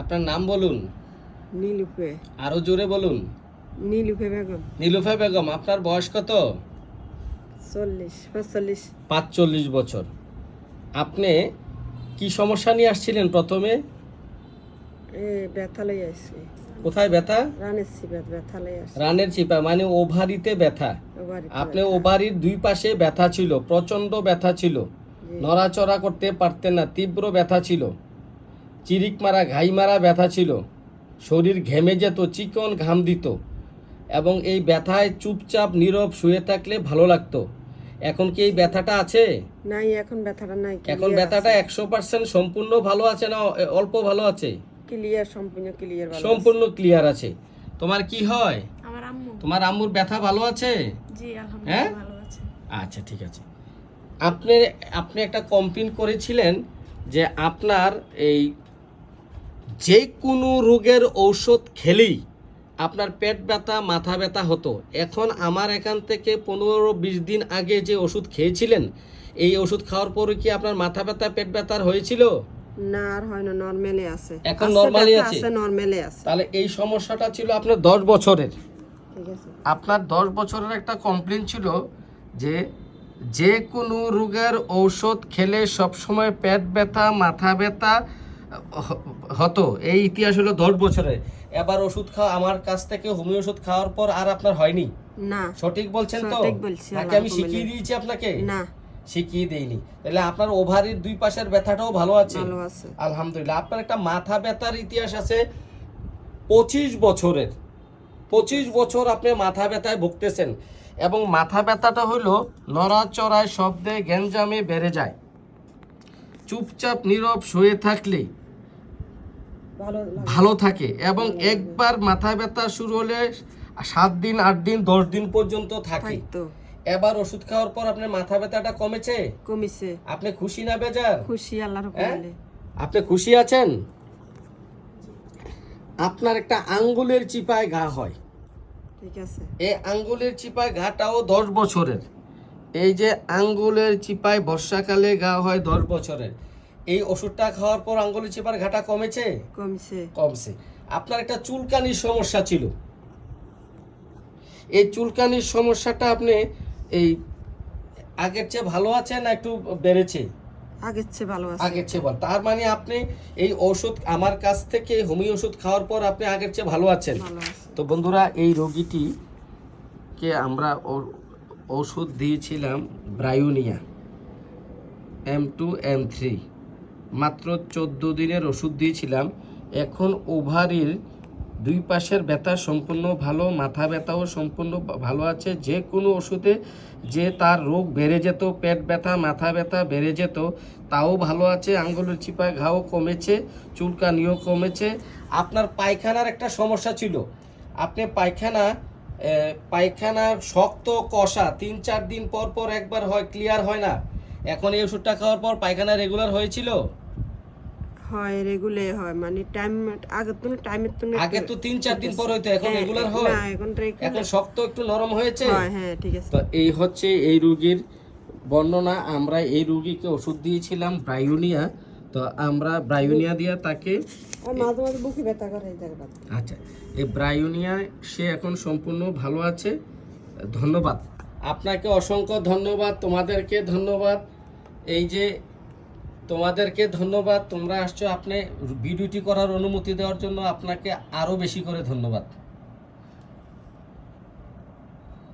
আপনার নাম বলুন। নীলুফে আরও জোরে বলুন। নীলুফে বেগম। নীলুফা বেগম আপনার বয়স কত? চল্লিশ পাঁচচল্লিশ পাঁচচল্লিশ বছর। আপনি কি সমস্যা নিয়ে আসছিলেন প্রথমে? ব্যথা লই আসছি। কোথায় ব্যথা? রানের সিবাত ব্যথা লই আসছি। রানের চিপা মানে ওভারিতে ব্যথা। আপনি ওভারির দুই পাশে ব্যথা ছিল প্রচণ্ড ব্যথা ছিল। নড়াচড়া করতে পারতেন না তীব্র ব্যথা ছিল। চিরিক মারা ঘাই মারা ব্যথা ছিল। শরীর ঘেমে যেত চিকন ঘাম দিত এবং এই ব্যথায় চুপচাপ নীরব শুয়ে থাকলে ভালো লাগতো। এখন কি এই ব্যথাটা আছে? নাই এখন ব্যথাটা নাই এখন ব্যথাটা একশো পার্সেন্ট সম্পূর্ণ ভালো আছে না অল্প ভালো আছে? ক্লিয়ার সম্পূর্ণ ক্লিয়ার ভালো সম্পূর্ণ ক্লিয়ার আছে। তোমার কি হয়? আমার আম্মু। তোমার আম্মুর ব্যথা ভালো আছে? জি হ্যাঁ? আলহামদুলিল্লাহ ভালো আছে। আচ্ছা ঠিক আছে। আপনি আপনি একটা কমপ্লেন করেছিলেন যে আপনার এই যে কোনো রোগের ঔষধ খেলেই আপনার পেট ব্যথা মাথা ব্যথা হতো। এখন আমার এখান থেকে পনেরো বিশ দিন আগে যে ওষুধ খেয়েছিলেন এই ওষুধ খাওয়ার পরে কি আপনার মাথা ব্যথা পেট ব্যথার হয়েছিল? না আর হয় না নরমালি আছে। এখন আছে? নরমালি আছে? তাহলে এই সমস্যাটা ছিল আপনার দশ বছরের। ঠিক আছে। আপনার দশ বছরের একটা কমপ্লেন ছিল যে যে কোনো রোগের ঔষধ খেলে সবসময় পেট ব্যথা মাথা ব্যথা হতো। এই ইতিহাস হলো দশ বছরের এবার ওষুধ খাওয়া আমার কাছ থেকে হোমিও ওষুধ খাওয়ার পর আর আপনার হয়নি? না। সঠিক বলছেন তো? নাকি আমি শিখিয়ে দিয়েছি আপনাকে? না। শিখিয়ে দেইনি। তাহলে আপনার ওভারির দুই পাশের ব্যথাটাও ভালো আছে? আলহামদুলিল্লাহ। আপনার একটা মাথা ব্যথার ইতিহাস আছে। পঁচিশ বছরের। পঁচিশ বছর আপনি মাথা ব্যথায় ভুগতেছেন। এবং মাথা ব্যথাটা হলো নড়াচড়ায় শব্দে গ্যাঞ্জামে বেড়ে যায়। চুপচাপ নীরব শুয়ে থাকলে ভালো থাকে এবং একবার মাথা ব্যথা শুরু হলে সাত দিন আট দিন দশ দিন পর্যন্ত থাকে। এবার ওষুধ খাওয়ার পর আপনার মাথা ব্যথাটা কমেছে? কমিছে। আপনি খুশি না বেজার? খুশি আল্লাহর হ্যাঁ? আপনি খুশি আছেন? আপনার একটা আঙ্গুলের চিপায় ঘা হয়। ঠিক আছে। এই আঙ্গুলের চিপায় ঘাটাও দশ বছরের। এই যে আঙ্গুলের চিপায় বর্ষাকালে ঘা হয় দশ বছরের। এই ওষুধটা খাওয়ার পর আঙ্গুলের চেপার ঘাটা কমেছে? কমিছে। কমছে। আপনার একটা চুলকানির সমস্যা ছিল। এই চুলকানির সমস্যাটা আপনি এই আগের চেয়ে ভালো আছে না একটু বেড়েছে? আগের চেয়ে ভালো আছে। আগের চেয়ে ভালো। তার মানে আপনি এই ওষুধ আমার কাছ থেকে হোমিও ওষুধ খাওয়ার পর আপনি আগের চেয়ে ভালো আছেন। তো বন্ধুরা এই রোগীটি কে আমরা ওষুধ দিয়েছিলাম Bryonia M two M three. মাত্র চোদ্দ দিনের ওষুধ দিয়েছিলাম। এখন ওভারির দুই পাশের ব্যথা সম্পূর্ণ ভালো, মাথা ব্যথাও সম্পূর্ণ ভালো আছে। যে কোনো ওষুধে যে তার রোগ বেড়ে যেত, পেট ব্যথা, মাথা ব্যথা বেড়ে যেত, তাও ভালো আছে। আঙ্গুলের চিপায় ঘাও কমেছে, চুলকানিও কমেছে। আপনার পায়খানার একটা সমস্যা ছিল। আপনি পায়খানা পায়খানা শক্ত, কষা, তিন চার দিন পর পর একবার হয়, ক্লিয়ার হয় না। এখন এই ওষুধটা খাওয়ার পর পায়খানা রেগুলার হয়েছিল? হয় রেগুলে হয় মানে টাইম আগের তো টাইমের তো আগে তো তিন চার দিন পর হইতো এখন রেগুলার হয়। না এখন এখন শক্ত একটু নরম হয়েছে। হয় হ্যাঁ ঠিক আছে। তো এই হচ্ছে এই রুগীর বর্ণনা। আমরা এই রুগীকে ওষুধ দিয়েছিলাম ব্রায়োনিয়া। তো আমরা ব্রায়োনিয়া দিয়ে তাকে মাঝে মাঝে বুকে ব্যথা করে আচ্ছা এই ব্রায়োনিয়া সে এখন সম্পূর্ণ ভালো আছে। ধন্যবাদ। আপনাকে অসংখ্য ধন্যবাদ তোমাদেরকে ধন্যবাদ। এই যে তোমাদেরকে ধন্যবাদ। তোমরা আসছো, আপনি ভিডিওটি করার অনুমতি দেওয়ার জন্য আপনাকে আরও বেশি করে ধন্যবাদ।